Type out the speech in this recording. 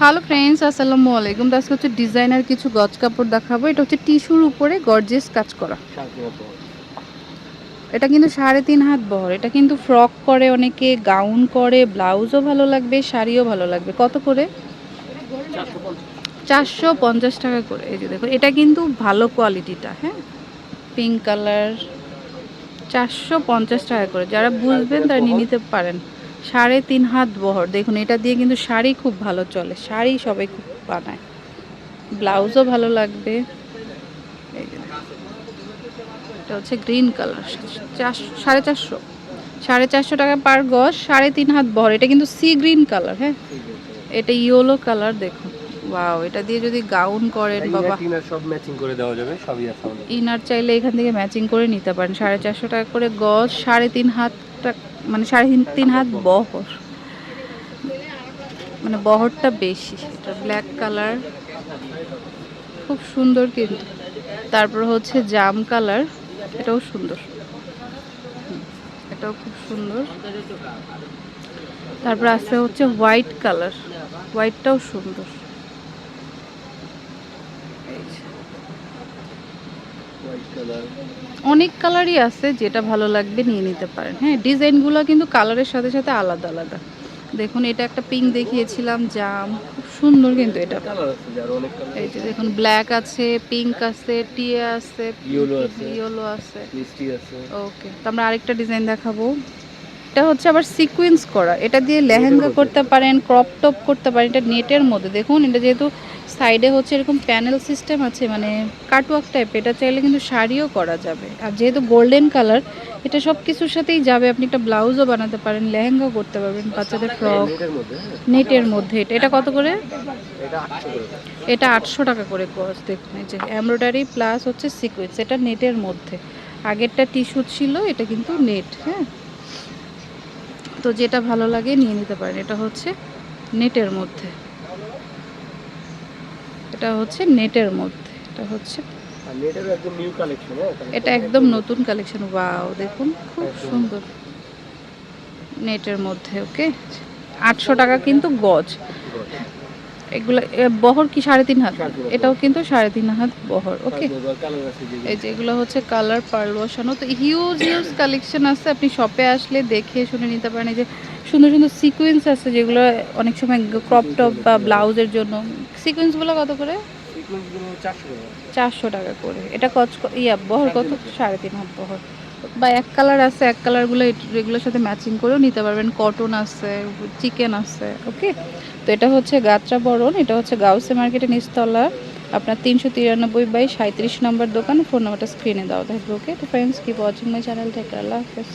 Hello friends আসসালামু আলাইকুম। আজকে হচ্ছে ডিজাইনার কিছু গজ কাপড় দেখাবো। এটা হচ্ছে টিস্যুর উপরে গর্জেস কাজ করা। এটা কিন্তু সাড়ে তিন হাত বহর। এটা কিন্তু ফ্রক করে অনেকে গাউন করে ব্লাউজও ভালো লাগবে, শাড়িও ভালো লাগবে। কত করে? চারশো পঞ্চাশ টাকা করে। এই যে দেখো এটা কিন্তু ভালো কোয়ালিটিটা হ্যাঁ? পিঙ্ক কালার চারশো পঞ্চাশ টাকা করে। যারা বুঝবেন, তারা নিয়ে নিতে পারেন। সাড়ে তিন হাত বহর। দেখুন এটা দিয়ে কিন্তু শাড়ি খুব ভালো চলে। শাড়ি সবাই খুব বানায়। ব্লাউজও ভালো লাগবে। এটা হচ্ছে গ্রিন কালার। চারশো সাড়ে চারশো। সাড়ে চারশো টাকা পার গজ সাড়ে তিন হাত বহর। এটা কিন্তু সি গ্রিন কালার হ্যাঁ? এটা ইয়েলো কালার দেখুন। ওয়াও এটা দিয়ে যদি গাউন করেন বাবা। টিনার সব ম্যাচিং করে দেওয়া যাবে সবই আছে ইনার চাইলে এখান থেকে ম্যাচিং করে নিতে পারেন। সাড়ে চারশো টাকা করে গজ সাড়ে তিন হাত মানে সাড়ে তিন- হাত বহর। মানে বহরটা বেশি এটা ব্ল্যাক কালার খুব সুন্দর কিন্তু। তারপর হচ্ছে জাম কালার এটাও সুন্দর। এটাও খুব সুন্দর। তারপর আছে হচ্ছে হোয়াইট কালার হোয়াইটটাও সুন্দর এই যে। হোয়াইট কালার অনেক কালারই আছে যেটা ভালো লাগবে নিয়ে নিতে পারেন। হ্যাঁ ডিজাইনগুলো কিন্তু কালারের সাথে সাথে আলাদা আলাদা। দেখুন এটা একটা পিঙ্ক দেখিয়েছিলাম জাম। খুব সুন্দর কিন্তু এটা। এই যে দেখুন ব্ল্যাক আছে পিঙ্ক আছে টিয়া আছে। ইয়েলো আছে ওকে তো আমরা আরেকটা ডিজাইন দেখাবো। এটা হচ্ছে আবার সিকোয়েন্স করা। এটা দিয়ে লেহেঙ্গা করতে পারেন ক্রপ টপ করতে পারেন এটা নেটের মধ্যে। দেখুন এটা যেহেতু সাইডে হচ্ছে এরকম প্যানেল সিস্টেম আছে মানে কাটওয়ার্ক টাইপ এটা চাইলে কিন্তু শাড়িও করা যাবে। আর যেহেতু গোল্ডেন কালার এটা সব কিছুর সাথেই যাবে। আপনি একটা ব্লাউজও বানাতে পারেন লেহেঙ্গা করতে পারবেন বাচ্চাদের ফ্রক নেটের মধ্যে হ্যাঁ? মধ্যে। এটা এটা কত করে? এটা আটশো টাকা করে কস্ট দেখুন এই যে এমব্রয়ডারি প্লাস হচ্ছে সিকোয়েন্স এটা নেটের মধ্যে। আগেরটা টিস্যু ছিল এটা কিন্তু নেট হ্যাঁ? তো যেটা ভালো লাগে নিয়ে নিতে পারেন। এটা হচ্ছে নেটের মধ্যে। এটা হচ্ছে নেটের মধ্যে। এটা হচ্ছে হ্যাঁ? এটা একদম নতুন কালেকশন বাও দেখুন খুব সুন্দর। নেটের মধ্যে ওকে আটশো টাকা কিন্তু গজ। এগুলো বহর কি সাড়ে তিন হাত। এটাও কিন্তু সাড়ে তিন হাত বহর ওকে? এই যে এগুলো হচ্ছে কালার পার্ল বসানো তো হিউজ হিউজ কালেকশন আছে আপনি শপে আসলে দেখে শুনে নিতে পারেন। এই যে সুন্দর সুন্দর সিকোয়েন্স আছে যেগুলো অনেক সময় ক্রপ টপ বা ব্লাউজের জন্য। সিকোয়েন্সগুলো কত করে? চারশো টাকা। চারশো টাকা করে। এটা কচ ইয়া বহর কত? সাড়ে তিন হাত বহর। বা এক কালার আছে, এক কালারগুলো এগুলোর সাথে ম্যাচিং করেও নিতে পারবেন। কটন আছে চিকেন আছে ওকে তো এটা হচ্ছে গাত্রা বরণ, এটা হচ্ছে গাউসে মার্কেটে নিস্তলা আপনার তিনশো তিরানব্বই বাই সাঁত্রিশ নম্বর দোকান ফোন নাম্বারটা স্ক্রিনে দেওয়া থাকবে ওকে তো ফ্রেন্ডস কি ওয়াচিং মাই চ্যানেল থেকে আল্লাহ হাফেজ।